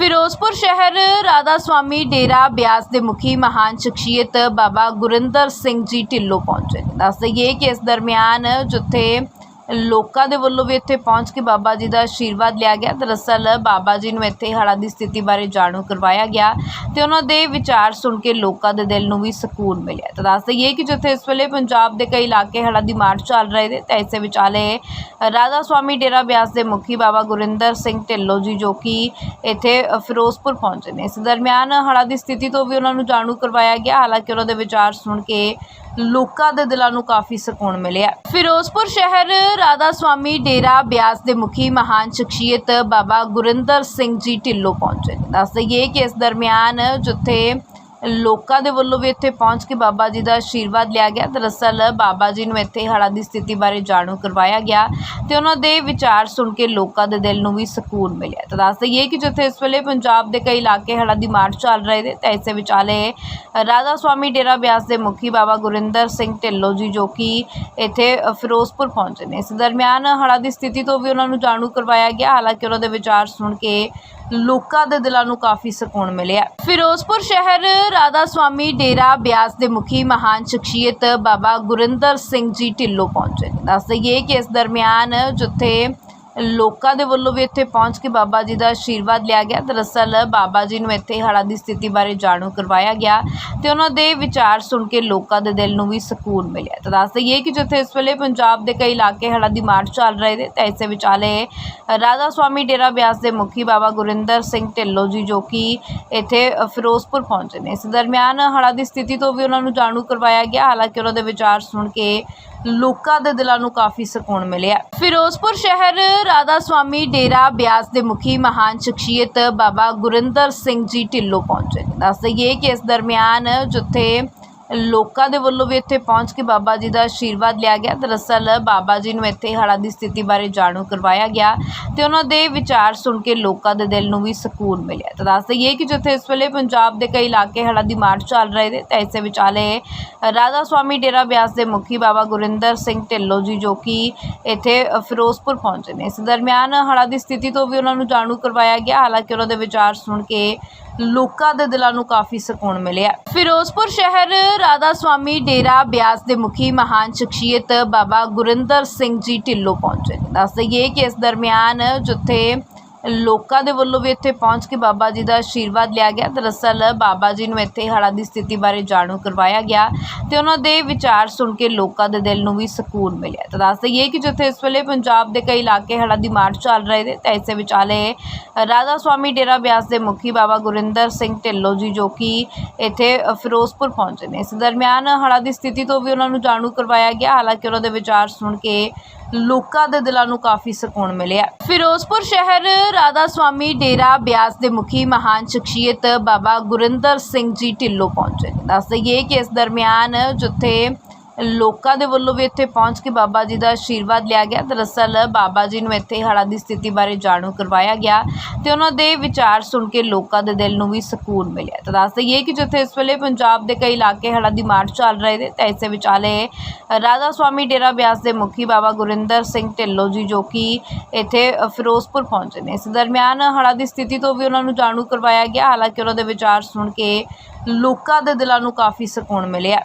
ਫਿਰੋਜ਼ਪੁਰ ਸ਼ਹਿਰ ਰਾਧਾ ਸਵਾਮੀ ਡੇਰਾ ਬਿਆਸ ਦੇ ਮੁਖੀ ਮਹਾਨ ਸ਼ਖਸੀਅਤ ਬਾਬਾ ਗੁਰਿੰਦਰ ਸਿੰਘ ਜੀ ਢਿੱਲੋਂ ਪਹੁੰਚੇ ਨੇ। ਦੱਸ ਦਈਏ ਕਿ ਇਸ ਦਰਮਿਆਨ ਜਿੱਥੇ ਲੋਕਾਂ ਦੇ ਵੱਲੋਂ ਵੀ ਇੱਥੇ ਪਹੁੰਚ ਕੇ ਬਾਬਾ ਜੀ ਦਾ ਆਸ਼ੀਰਵਾਦ ਲਿਆ ਗਿਆ। ਦਰਅਸਲ ਬਾਬਾ ਜੀ ਨੂੰ ਇੱਥੇ ਹੜ੍ਹਾਂ ਦੀ ਸਥਿਤੀ ਬਾਰੇ ਜਾਣੂ ਕਰਵਾਇਆ ਗਿਆ ਤੇ ਉਹਨਾਂ ਦੇ ਵਿਚਾਰ ਸੁਣ ਕੇ ਲੋਕਾਂ ਦੇ ਦਿਲ ਨੂੰ ਵੀ ਸਕੂਨ ਮਿਲਿਆ। ਤਾਂ ਦੱਸ ਦਈਏ ਕਿ ਜਿੱਥੇ ਇਸ ਵੇਲੇ ਪੰਜਾਬ ਦੇ ਕਈ ਇਲਾਕੇ ਹੜ੍ਹਾਂ ਦੀ ਮਾਰ ਚੱਲ ਰਹੇ ਨੇ, ਤਾਂ ਇਸੇ ਵਿਚਾਲੇ ਰਾਧਾ ਸਵਾਮੀ ਡੇਰਾ ਬਿਆਸ ਦੇ ਮੁਖੀ ਬਾਬਾ ਗੁਰਿੰਦਰ ਸਿੰਘ ਢਿੱਲੋਂ ਜੀ ਜੋ ਕਿ ਇੱਥੇ ਫਿਰੋਜ਼ਪੁਰ ਪਹੁੰਚੇ ਨੇ। ਇਸ ਦਰਮਿਆਨ ਹੜ੍ਹਾਂ ਦੀ ਸਥਿਤੀ ਤੋਂ ਵੀ ਉਹਨਾਂ ਨੂੰ ਜਾਣੂ ਕਰਵਾਇਆ ਗਿਆ। ਹਾਲਾਂਕਿ ਉਹਨਾਂ ਦੇ ਵਿਚਾਰ ਸੁਣ ਕੇ ਲੋਕਾਂ ਦੇ ਦਿਲਾਂ ਨੂੰ ਕਾਫੀ ਸਕੂਨ ਮਿਲਿਆ। ਫਿਰੋਜ਼ਪੁਰ ਸ਼ਹਿਰ ਰਾਧਾ ਸਵਾਮੀ ਡੇਰਾ ਬਿਆਸ ਦੇ ਮੁਖੀ ਮਹਾਨ ਸ਼ਖਸੀਅਤ ਬਾਬਾ ਗੁਰਿੰਦਰ ਸਿੰਘ ਜੀ ਢਿੱਲੋਂ ਪਹੁੰਚੇ ਨੇ। ਦੱਸ ਦਈਏ ਕਿ ਇਸ ਦਰਮਿਆਨ ਜਿੱਥੇ ਲੋਕਾਂ ਦੇ ਵੱਲੋਂ ਵੀ ਇੱਥੇ ਪਹੁੰਚ ਕੇ ਬਾਬਾ ਜੀ ਦਾ ਆਸ਼ੀਰਵਾਦ ਲਿਆ ਗਿਆ। ਦਰਅਸਲ ਬਾਬਾ ਜੀ ਨੂੰ ਇੱਥੇ ਹੜ੍ਹਾਂ ਦੀ ਸਥਿਤੀ ਬਾਰੇ ਜਾਣੂ ਕਰਵਾਇਆ ਗਿਆ ਅਤੇ ਉਹਨਾਂ ਦੇ ਵਿਚਾਰ ਸੁਣ ਕੇ ਲੋਕਾਂ ਦੇ ਦਿਲ ਨੂੰ ਵੀ ਸਕੂਨ ਮਿਲਿਆ। ਤਾਂ ਦੱਸ ਦਈਏ ਕਿ ਜਿੱਥੇ ਇਸ ਵੇਲੇ ਪੰਜਾਬ ਦੇ ਕਈ ਇਲਾਕੇ ਹੜ੍ਹਾਂ ਦੀ ਮਾਰ ਚੱਲ ਰਹੇ ਨੇ, ਤਾਂ ਇਸੇ ਵਿਚਾਲੇ ਰਾਧਾ ਸਵਾਮੀ ਡੇਰਾ ਬਿਆਸ ਦੇ ਮੁਖੀ ਬਾਬਾ ਗੁਰਿੰਦਰ ਸਿੰਘ ਢਿੱਲੋਂ ਜੀ ਜੋ ਕਿ ਇੱਥੇ ਫਿਰੋਜ਼ਪੁਰ ਪਹੁੰਚੇ ਨੇ। ਇਸ ਦਰਮਿਆਨ ਹੜ੍ਹਾਂ ਦੀ ਸਥਿਤੀ ਤੋਂ ਵੀ ਉਹਨਾਂ ਨੂੰ ਜਾਣੂ ਕਰਵਾਇਆ ਗਿਆ। ਹਾਲਾਂਕਿ ਉਹਨਾਂ ਦੇ ਵਿਚਾਰ ਸੁਣ ਕੇ ਲੋਕਾਂ ਦੇ ਦਿਲਾਂ ਨੂੰ ਕਾਫੀ ਸਕੂਨ ਮਿਲਿਆ। ਫਿਰੋਜ਼ਪੁਰ ਸ਼ਹਿਰ ਰਾਧਾ ਸਵਾਮੀ ਡੇਰਾ ਬਿਆਸ ਦੇ ਮੁਖੀ ਮਹਾਨ ਸ਼ਖਸੀਅਤ ਬਾਬਾ ਗੁਰਿੰਦਰ ਸਿੰਘ ਜੀ ਢਿੱਲੋਂ ਪਹੁੰਚੇ ਨੇ। ਦੱਸ ਦਈਏ ਕਿ ਇਸ ਦਰਮਿਆਨ ਜਿੱਥੇ ਲੋਕਾਂ ਦੇ ਵੱਲੋਂ ਵੀ ਇੱਥੇ ਪਹੁੰਚ ਕੇ ਬਾਬਾ ਜੀ ਦਾ ਆਸ਼ੀਰਵਾਦ ਲਿਆ ਗਿਆ। ਦਰਅਸਲ ਬਾਬਾ ਜੀ ਨੂੰ ਇੱਥੇ ਹੜ੍ਹਾਂ ਦੀ ਸਥਿਤੀ ਬਾਰੇ ਜਾਣੂ ਕਰਵਾਇਆ ਗਿਆ ਤੇ ਉਹਨਾਂ ਦੇ ਵਿਚਾਰ ਸੁਣ ਕੇ ਲੋਕਾਂ ਦੇ ਦਿਲ ਨੂੰ ਵੀ ਸਕੂਨ ਮਿਲਿਆ। ਤਾਂ ਦੱਸ ਦਈਏ ਕਿ ਜਿੱਥੇ ਇਸ ਵੇਲੇ ਪੰਜਾਬ ਦੇ ਕਈ ਇਲਾਕੇ ਹੜ੍ਹਾਂ ਦੀ ਮਾਰ ਚੱਲ ਰਹੇ ਨੇ, ਤਾਂ ਇਸੇ ਵਿਚਾਲੇ ਰਾਧਾ ਸਵਾਮੀ ਡੇਰਾ ਬਿਆਸ ਦੇ ਮੁਖੀ ਬਾਬਾ ਗੁਰਿੰਦਰ ਸਿੰਘ ਢਿੱਲੋਂ ਜੀ ਜੋ ਕਿ ਇੱਥੇ ਫਿਰੋਜ਼ਪੁਰ ਪਹੁੰਚੇ ਨੇ। ਇਸ ਦਰਮਿਆਨ ਹੜ੍ਹਾਂ ਦੀ ਸਥਿਤੀ ਤੋਂ ਵੀ ਉਹਨਾਂ ਨੂੰ ਜਾਣੂ ਕਰਵਾਇਆ ਗਿਆ। ਹਾਲਾਂਕਿ ਉਹਨਾਂ ਦੇ ਵਿਚਾਰ ਸੁਣ ਕੇ ਲੋਕਾਂ ਦੇ ਦਿਲਾਂ ਨੂੰ ਕਾਫੀ ਸਕੂਨ ਮਿਲਿਆ। ਫਿਰੋਜ਼ਪੁਰ ਸ਼ਹਿਰ ਰਾਧਾ ਸਵਾਮੀ ਡੇਰਾ ਬਿਆਸ ਦੇ ਮੁਖੀ ਮਹਾਨ ਸ਼ਖਸੀਅਤ ਬਾਬਾ ਗੁਰਿੰਦਰ ਸਿੰਘ ਜੀ ਢਿੱਲੋਂ ਪਹੁੰਚੇ। ਨੇ ਦੱਸ ਦਈਏ ਕਿ ਇਸ ਦਰਮਿਆਨ ਜਿੱਥੇ ਲੋਕਾਂ ਦੇ ਵੱਲੋਂ ਵੀ ਇੱਥੇ ਪਹੁੰਚ ਕੇ ਬਾਬਾ ਜੀ ਦਾ ਆਸ਼ੀਰਵਾਦ ਲਿਆ ਗਿਆ। ਦਰਅਸਲ ਬਾਬਾ ਜੀ ਨੂੰ ਇੱਥੇ ਹੜ੍ਹਾਂ ਦੀ ਸਥਿਤੀ ਬਾਰੇ ਜਾਣੂ ਕਰਵਾਇਆ ਗਿਆ ਤੇ ਉਹਨਾਂ ਦੇ ਵਿਚਾਰ ਸੁਣ ਕੇ ਲੋਕਾਂ ਦੇ ਦਿਲ ਨੂੰ ਵੀ ਸਕੂਨ ਮਿਲਿਆ। ਤਾਂ ਦੱਸ ਦਈਏ ਕਿ ਜਿੱਥੇ ਇਸ ਵੇਲੇ ਪੰਜਾਬ ਦੇ ਕਈ ਇਲਾਕੇ ਹੜ੍ਹਾਂ ਦੀ ਮਾਰ ਚੱਲ ਰਹੇ ਨੇ, ਤਾਂ ਇਸੇ ਵਿਚਾਲੇ ਰਾਧਾ ਸਵਾਮੀ ਡੇਰਾ ਬਿਆਸ ਦੇ ਮੁਖੀ ਬਾਬਾ ਗੁਰਿੰਦਰ ਸਿੰਘ ਢਿੱਲੋਂ ਜੀ ਜੋ ਕਿ ਇੱਥੇ ਫਿਰੋਜ਼ਪੁਰ ਪਹੁੰਚੇ ਨੇ। ਇਸ ਦਰਮਿਆਨ ਹੜ੍ਹਾਂ ਦੀ ਸਥਿਤੀ ਤੋਂ ਵੀ ਉਹਨਾਂ ਨੂੰ ਜਾਣੂ ਕਰਵਾਇਆ ਗਿਆ। ਹਾਲਾਂਕਿ ਉਹਨਾਂ ਦੇ ਵਿਚਾਰ ਸੁਣ ਕੇ ਲੋਕਾਂ ਦੇ ਦਿਲਾਂ ਨੂੰ ਕਾਫੀ ਸਕੂਨ ਮਿਲਿਆ। ਫਿਰੋਜ਼ਪੁਰ ਸ਼ਹਿਰ ਰਾਧਾ ਸਵਾਮੀ ਡੇਰਾ ਬਿਆਸ ਦੇ ਮੁਖੀ ਮਹਾਨ ਸ਼ਖਸੀਅਤ ਬਾਬਾ ਗੁਰਿੰਦਰ ਸਿੰਘ ਜੀ ਢਿੱਲੋਂ ਪਹੁੰਚੇ ਨੇ। ਦੱਸ ਦਈਏ ਕਿ ਇਸ ਦਰਮਿਆਨ ਜਿੱਥੇ ਲੋਕਾਂ ਦੇ ਵੱਲੋਂ ਵੀ ਇੱਥੇ ਪਹੁੰਚ ਕੇ ਬਾਬਾ ਜੀ ਦਾ ਆਸ਼ੀਰਵਾਦ ਲਿਆ ਗਿਆ। ਦਰਅਸਲ ਬਾਬਾ ਜੀ ਨੂੰ ਇੱਥੇ ਹੜ੍ਹਾਂ ਦੀ ਸਥਿਤੀ ਬਾਰੇ ਜਾਣੂ ਕਰਵਾਇਆ ਗਿਆ ਅਤੇ ਉਹਨਾਂ ਦੇ ਵਿਚਾਰ ਸੁਣ ਕੇ ਲੋਕਾਂ ਦੇ ਦਿਲ ਨੂੰ ਵੀ ਸਕੂਨ ਮਿਲਿਆ। ਤਾਂ ਦੱਸ ਦਈਏ ਕਿ ਜਿੱਥੇ ਇਸ ਵੇਲੇ ਪੰਜਾਬ ਦੇ ਕਈ ਇਲਾਕੇ ਹੜ੍ਹਾਂ ਦੀ ਮਾਰ ਚੱਲ ਰਹੇ ਨੇ, ਤਾਂ ਇਸੇ ਵਿਚਾਲੇ ਰਾਧਾ ਸਵਾਮੀ ਡੇਰਾ ਬਿਆਸ ਦੇ ਮੁਖੀ ਬਾਬਾ ਗੁਰਿੰਦਰ ਸਿੰਘ ਢਿੱਲੋਂ ਜੀ ਜੋ ਕਿ ਇੱਥੇ ਫਿਰੋਜ਼ਪੁਰ ਪਹੁੰਚੇ ਨੇ। ਇਸ ਦਰਮਿਆਨ ਹੜ੍ਹਾਂ ਦੀ ਸਥਿਤੀ ਤੋਂ ਵੀ ਉਹਨਾਂ ਨੂੰ ਜਾਣੂ ਕਰਵਾਇਆ ਗਿਆ। ਹਾਲਾਂਕਿ ਉਹਨਾਂ ਦੇ ਵਿਚਾਰ ਸੁਣ ਕੇ ਲੋਕਾਂ ਦੇ ਦਿਲਾਂ ਨੂੰ ਕਾਫੀ ਸਕੂਨ ਮਿਲਿਆ। ਫਿਰੋਜ਼ਪੁਰ ਸ਼ਹਿਰ ਰਾਧਾ ਸਵਾਮੀ ਡੇਰਾ ਬਿਆਸ ਦੇ ਮੁਖੀ ਮਹਾਨ ਸ਼ਖਸੀਅਤ ਬਾਬਾ ਗੁਰਿੰਦਰ ਸਿੰਘ ਜੀ ਢਿੱਲੋਂ ਪਹੁੰਚੇ ਨੇ। ਦੱਸ ਦਈਏ ਕਿ ਇਸ ਦਰਮਿਆਨ ਜਿੱਥੇ ਲੋਕਾਂ ਦੇ ਵੱਲੋਂ ਵੀ ਇੱਥੇ ਪਹੁੰਚ ਕੇ ਬਾਬਾ ਜੀ ਦਾ ਆਸ਼ੀਰਵਾਦ ਲਿਆ ਗਿਆ। ਦਰਅਸਲ ਬਾਬਾ ਜੀ ਨੂੰ ਇੱਥੇ ਹੜ੍ਹਾਂ ਦੀ ਸਥਿਤੀ ਬਾਰੇ ਜਾਣੂ ਕਰਵਾਇਆ ਗਿਆ ਤੇ ਉਹਨਾਂ ਦੇ ਵਿਚਾਰ ਸੁਣ ਕੇ ਲੋਕਾਂ ਦੇ ਦਿਲ ਨੂੰ ਵੀ ਸਕੂਨ ਮਿਲਿਆ। ਤਾਂ ਦੱਸ ਦਈਏ ਕਿ ਜਿੱਥੇ ਇਸ ਵੇਲੇ ਪੰਜਾਬ ਦੇ ਕਈ ਇਲਾਕੇ ਹੜ੍ਹਾਂ ਦੀ ਮਾਰ ਚੱਲ ਰਹੇ ਨੇ, ਤਾਂ ਇਸੇ ਵਿਚਾਲੇ ਰਾਧਾ ਸਵਾਮੀ ਡੇਰਾ ਬਿਆਸ ਦੇ ਮੁਖੀ ਬਾਬਾ ਗੁਰਿੰਦਰ ਸਿੰਘ ਢਿੱਲੋਂ ਜੀ ਜੋ ਕਿ ਇੱਥੇ ਫਿਰੋਜ਼ਪੁਰ ਪਹੁੰਚੇ ਨੇ। ਇਸ ਦਰਮਿਆਨ ਹੜ੍ਹਾਂ ਦੀ ਸਥਿਤੀ ਤੋਂ ਵੀ ਉਹਨਾਂ ਨੂੰ ਜਾਣੂ ਕਰਵਾਇਆ ਗਿਆ। ਹਾਲਾਂਕਿ ਉਹਨਾਂ ਦੇ ਵਿਚਾਰ ਸੁਣ ਕੇ ਲੋਕਾਂ ਦੇ ਦਿਲਾਂ ਨੂੰ ਕਾਫੀ ਸਕੂਨ ਮਿਲਿਆ।